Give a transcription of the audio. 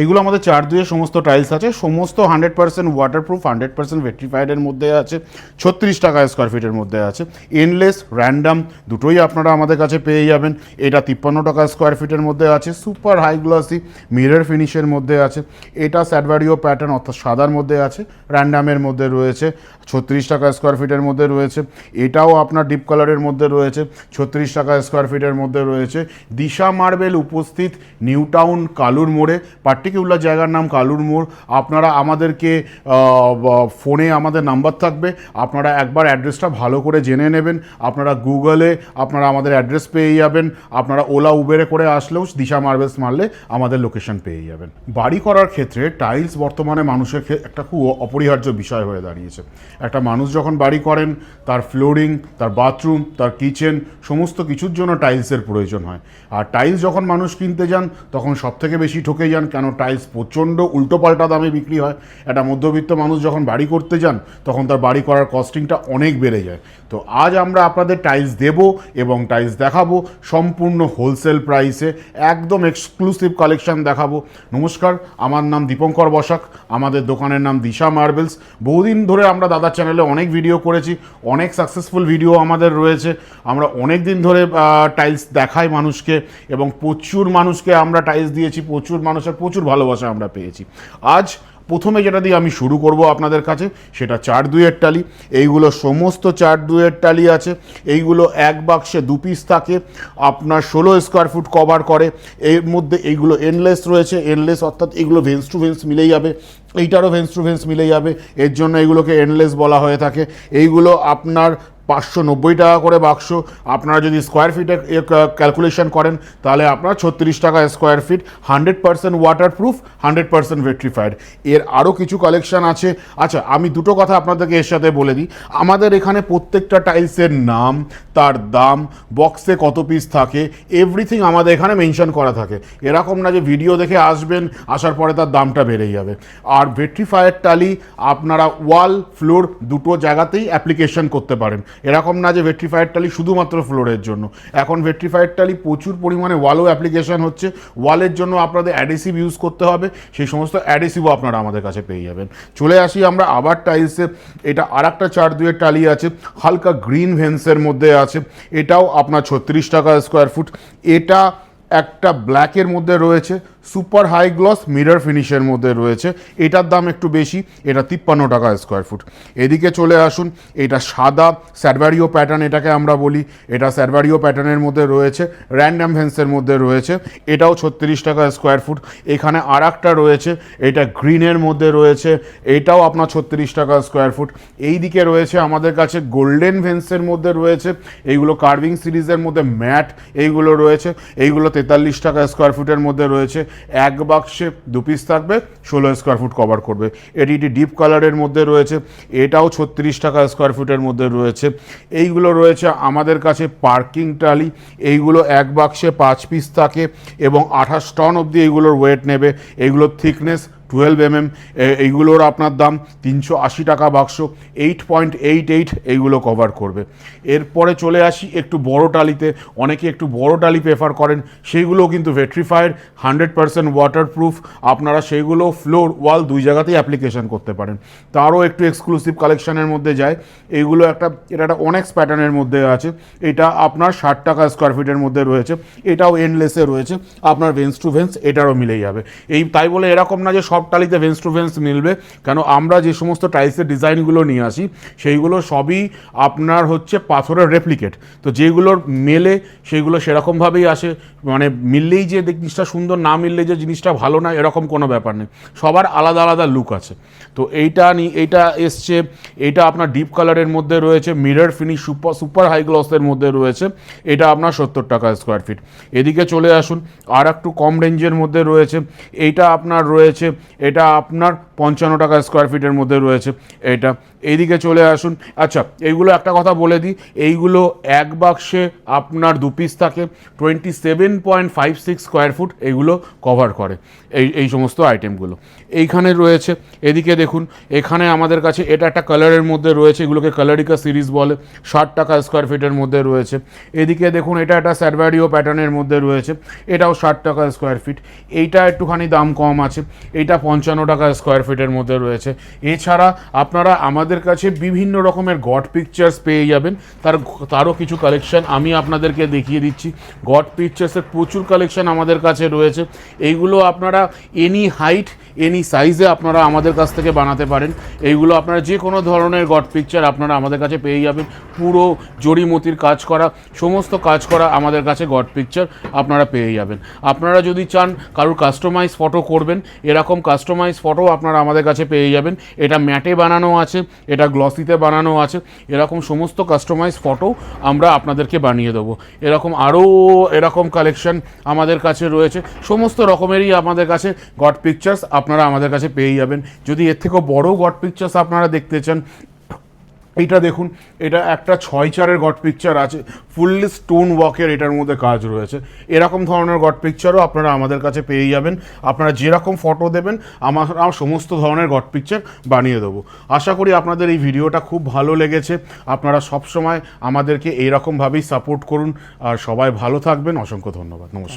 এইগুলো আমাদের চার দুয়ে সমস্ত টাইলস আছে, সমস্ত hundred percent waterproof hundred percent ভেট্রিফাইডের মধ্যে আছে, ছত্রিশ টাকা স্কোয়ার ফিটের মধ্যে আছে। এনলেস র্যান্ডাম দুটোই আপনারা আমাদের কাছে পেয়ে যাবেন। এটা তিপ্পান্ন টাকা স্কোয়ার ফিটের মধ্যে আছে সুপার হাই গ্লসি মিরর ফিনিশের মধ্যে আছে। এটা স্যাডভারিও প্যাটার্ন অর্থাৎ সাদার মধ্যে আছে র্যান্ডামের মধ্যে রয়েছে, ছত্রিশ টাকা স্কোয়ার ফিটের মধ্যে রয়েছে। এটাও আপনার ডিপ কালারের মধ্যে রয়েছে, ছত্রিশ টাকা স্কোয়ার ফিটের মধ্যে রয়েছে। দিশা মার্বেল উপস্থিত নিউ টাউন কালুর মোড়ে পার্টিকুলার জায়গার নাম কালুর মোড়। আপনারা আমাদেরকে ফোনে আমাদের নাম্বার থাকবে। আপনারা একবার অ্যাড্রেসটা ভালো করে জেনে নেবেন। আপনারা গুগলে আপনারা আমাদের অ্যাড্রেস পেয়ে যাবেন। আপনারা ওলা, উবেরে করে আসলেও দিশা মার্বেলস মারলে আমাদের লোকেশন পেয়ে যাবেন। বাড়ি করার ক্ষেত্রে টাইলস বর্তমানে মানুষের একটা খুব অপরিহার্য বিষয় হয়ে দাঁড়িয়েছে। একটা মানুষ যখন বাড়ি করেন, তার ফ্লোরিং, তার বাথরুম, তার কিচেন সমস্ত কিছুর জন্য টাইলসের প্রয়োজন হয়। আর টাইলস যখন মানুষ কিনতে যান, তখন সব থেকে বেশি ঠকে যান। কেন? টাইলস প্রচণ্ড উল্টোপাল্টা দামে বিক্রি হয়। একটা মধ্যবিত্ত মানুষ যখন বাড়ি করতে যান, তখন তার বাড়ি করার কস্টিংটা অনেক বেড়ে যায়। তো আজ আমরা আপনাদের টাইলস দেব এবং টাইলস দেখাবো সম্পূর্ণ হোলসেল প্রাইসে একদম এক্সক্লুসিভ কালেকশন দেখাবো। নমস্কার, আমার নাম দীপঙ্কর বসাক, আমাদের দোকানের নাম দিশা মার্বেলস বহুদিন ধরে আমরা দাদার চ্যানেলে অনেক ভিডিও করেছি, অনেক সাকসেসফুল ভিডিও আমাদের রয়েছে। আমরা অনেক দিন ধরে টাইলস দেখাই মানুষকে এবং প্রচুর মানুষকে আমরা টাইলস দিয়েছি, প্রচুর মানুষের প্রচুর ভালোবাসা আমরা পেয়েছি। আজ প্রথমে যেটা দিয়ে আমি শুরু করব আপনাদের কাছে, সেটা চার দুইয়ের টালি। এইগুলো সমস্ত চার দুইয়ের টালি আছে। এইগুলো এক বাক্সে দু পিস থাকে। আপনার ষোলো স্কোয়ার ফুট কভার করে। এর মধ্যে এইগুলো এনলেস রয়েছে। এনলেস অর্থাৎ এগুলো ভেন্স টু ভেন্স মিলেই যাবে। এইটারও ভেন্স টু ভেন্স মিলে যাবে। এর জন্য এগুলোকে এনলেস বলা হয়ে থাকে। এইগুলো আপনার পাঁচশো নব্বই টাকা করে বাক্স। আপনারা যদি স্কোয়ার ফিটে ক্যালকুলেশন করেন, তাহলে আপনার ছত্রিশ টাকা square feet hundred percent waterproof hundred percent vitrified এর আরও কিছু কালেকশন আছে। আচ্ছা আমি দুটো কথা আপনাদেরকে এর সাথে বলে দিই। আমাদের এখানে প্রত্যেকটা টাইলসের নাম, তার দাম বক্সে কত পিস থাকে এভরিথিং আমাদের এখানে মেনশন করা থাকে। এরকম না যে ভিডিও দেখে আসবেন, আসার পরে তার দামটা বেড়ে যাবে। আর ভেট্রিফায়ার টালি আপনারা ওয়াল ফ্লোর দুটো জায়গাতেই অ্যাপ্লিকেশন করতে পারেন। এরকম না যে ভেট্রিফায়ার টালি শুধুমাত্র ফ্লোরের জন্য। এখন ভেট্রিফায়ার টালি প্রচুর পরিমাণে ওয়ালও অ্যাপ্লিকেশন হচ্ছে। ওয়ালের জন্য আপনাদের অ্যাডেসিভ ইউজ করতে হবে। সেই সমস্ত অ্যাডেসিভও আপনারা আমাদের কাছে পেয়ে যাবেন। চলে আসি আমরা আবার টাইলসে এটা আর একটা চার দুয়ের টালি আছে। হালকা গ্রিন ভেন্সের মধ্যে আছে। এটাও আপনার ছত্রিশ টাকা স্কোয়ার ফুট এটা একটা ব্ল্যাকের মধ্যে রয়েছে। সুপার হাই গ্লস মিরর ফিনিশের মধ্যে রয়েছে। এটার দাম একটু বেশি, এটা তিপ্পান্ন টাকা স্কোয়ার ফুট এদিকে চলে আসুন, এটা সাদা স্যাডভারিও প্যাটার্ন এটাকে আমরা বলি। এটা স্যাডভারিও প্যাটার্নের মধ্যে রয়েছে র্যান্ডাম ভেন্সের মধ্যে রয়েছে, এটাও ছত্রিশ টাকা স্কোয়ার ফুট এখানে আর রয়েছে, এটা গ্রিনের মধ্যে রয়েছে, এটাও আপনার ছত্রিশ টাকা স্কোয়ার ফুট এই দিকে রয়েছে আমাদের কাছে গোল্ডেন ভেন্সের মধ্যে রয়েছে, এইগুলো কার্ভিং সিরিজের মধ্যে ম্যাট এইগুলো রয়েছে, এইগুলো তেতাল্লিশ টাকা স্কোয়ার ফুটের মধ্যে রয়েছে। এক বাক্সে দু পিস থাকবে, ষোলো স্কোয়ার ফুট কভার করবে। এটি এটি ডিপ কালারের মধ্যে রয়েছে, এটাও ছত্রিশ টাকা স্কোয়ার ফুটের মধ্যে রয়েছে। এইগুলো রয়েছে আমাদের কাছে পার্কিং ট্রালি এইগুলো এক বাক্সে পাঁচ পিস থাকে এবং আঠাশ টন অবধি এইগুলোর ওয়েট নেবে। এইগুলোর থিকনেস টুয়েলভ এমএম এইগুলোর আপনার দাম তিনশো আশি টাকা বাক্স এইট পয়েন্ট এইট এইট এইগুলো কভার করবে। এরপরে চলে আসি একটু বড় টালিতে, অনেকে একটু বড় টালি প্রেফার করেন, সেইগুলোও কিন্তু ভেট্রিফায়ার হান্ড্রেড পার্সেন্ট ওয়াটারপ্রুফ আপনারা সেইগুলো ফ্লোর ওয়াল দুই জায়গাতেই অ্যাপ্লিকেশন করতে পারেন। তারও একটু এক্সক্লুসিভ কালেকশনের মধ্যে যায়। এইগুলো একটা, এটা একটা অনেক্স প্যাটার্নের মধ্যে আছে। এটা আপনার ষাট টাকা স্কোয়ার ফিটের মধ্যে রয়েছে। এটাও এনলেসে রয়েছে। আপনার ভেন্স টু ভেন্স এটারও মিলে যাবে। এই তাই বলে এরকম না যে সব টালিতে ভেন্স টু ভেন্স মিলবে। কেন আমরা যে সমস্ত টাইলসের ডিজাইনগুলো নিয়ে আসি, সেইগুলো সবই আপনার হচ্ছে পাথরের রেপ্লিকেট তো যেগুলোর মেলে সেইগুলো সেরকমভাবেই আসে। মানে মিললেই যে জিনিসটা সুন্দর, না মিললে যে জিনিসটা ভালো না, এরকম কোনো ব্যাপার নেই। সবার আলাদা আলাদা লুক আছে। তো এইটা নি, এইটা এসছে এটা আপনার ডিপ কালারের মধ্যে রয়েছে mirror finish super super high গ্লসের মধ্যে রয়েছে, এটা আপনার সত্তর টাকা স্কোয়ার ফিট এদিকে চলে আসুন আর একটু কম রেঞ্জের মধ্যে রয়েছে, এইটা আপনার রয়েছে এটা আপনার পঞ্চান্ন টাকা স্কোয়ার ফিটের মধ্যে রয়েছে এটা। এইদিকে চলে আসুন। আচ্ছা এইগুলো একটা কথা বলে দিই। এইগুলো এক বাক্সে আপনার দু পিস থাকে। Twenty seven point five six square foot এইগুলো কভার করে এই এই সমস্ত আইটেমগুলো এইখানে রয়েছে, এদিকে দেখুন, এখানে আমাদের কাছে এটা একটা কালারের মধ্যে রয়েছে, এগুলোকে কালারিকা সিরিজ বলে। ষাট টাকা স্কোয়ার ফিটের মধ্যে রয়েছে। এদিকে দেখুন, এটা একটা স্যারভ্যারিও প্যাটার্নের মধ্যে রয়েছে। এটাও ষাট টাকা স্কোয়ার ফিট এইটা একটুখানি দাম কম আছে। এইটা পঞ্চান্ন টাকা স্কোয়ার ফিটের মধ্যে রয়েছে। এছাড়া আপনারা আমাদের কাছে বিভিন্ন রকমের গড পিকচার্স পেয়ে যাবেন। তার, তারও কিছু কালেকশন আমি আপনাদেরকে দেখিয়ে দিচ্ছি। গড পিকচার্সের প্রচুর কালেকশন আমাদের কাছে রয়েছে। এইগুলো আপনারা এনি হাইট এনি সাইজে আপনারা আমাদের কাছ থেকে বানাতে পারেন। এইগুলো আপনারা যে কোনো ধরনের গড পিকচার আপনারা আমাদের কাছে পেয়ে যাবেন। পুরো জড়িমতির কাজ করা, সমস্ত কাজ করা আমাদের কাছে গড পিকচার আপনারা পেয়ে যাবেন। আপনারা যদি চান কারোর কাস্টমাইজ ফটো করবেন, এরকম কাস্টমাইজ ফটো আপনারা আমাদের কাছে পেয়ে যাবেন। এটা ম্যাটে বানানো আছে, এটা গ্লসিতে বানানো আছে। এরকম সমস্ত কাস্টমাইজ ফটো আমরা আপনাদেরকে বানিয়ে দেবো। এরকম আরও এরকম কালেকশন আমাদের কাছে রয়েছে। সমস্ত রকমেরই আমাদের কাছে গড পিকচার্স আপনারা আমাদের কাছে পেয়ে যাবেন। যদি এর থেকেও বড়ো গড পিকচার্স আপনারা দেখতে চান এইটা দেখুন, এটা একটা ছয় চারের গড পিকচার আছে ফুললি স্টোন ওয়াকের এটার মধ্যে কাজ রয়েছে। এরকম ধরনের গড পিকচারও আপনারা আমাদের কাছে পেয়ে যাবেন। আপনারা যেরকম ফটো দেবেন, আমার আমার সমস্ত ধরনের গড পিকচার বানিয়ে দেবো। আশা করি আপনাদের এই ভিডিওটা খুব ভালো লেগেছে। আপনারা সবসময় আমাদেরকে এইরকমভাবেই সাপোর্ট করুন। আর সবাই ভালো থাকবেন। অসংখ্য ধন্যবাদ। নমস্কার।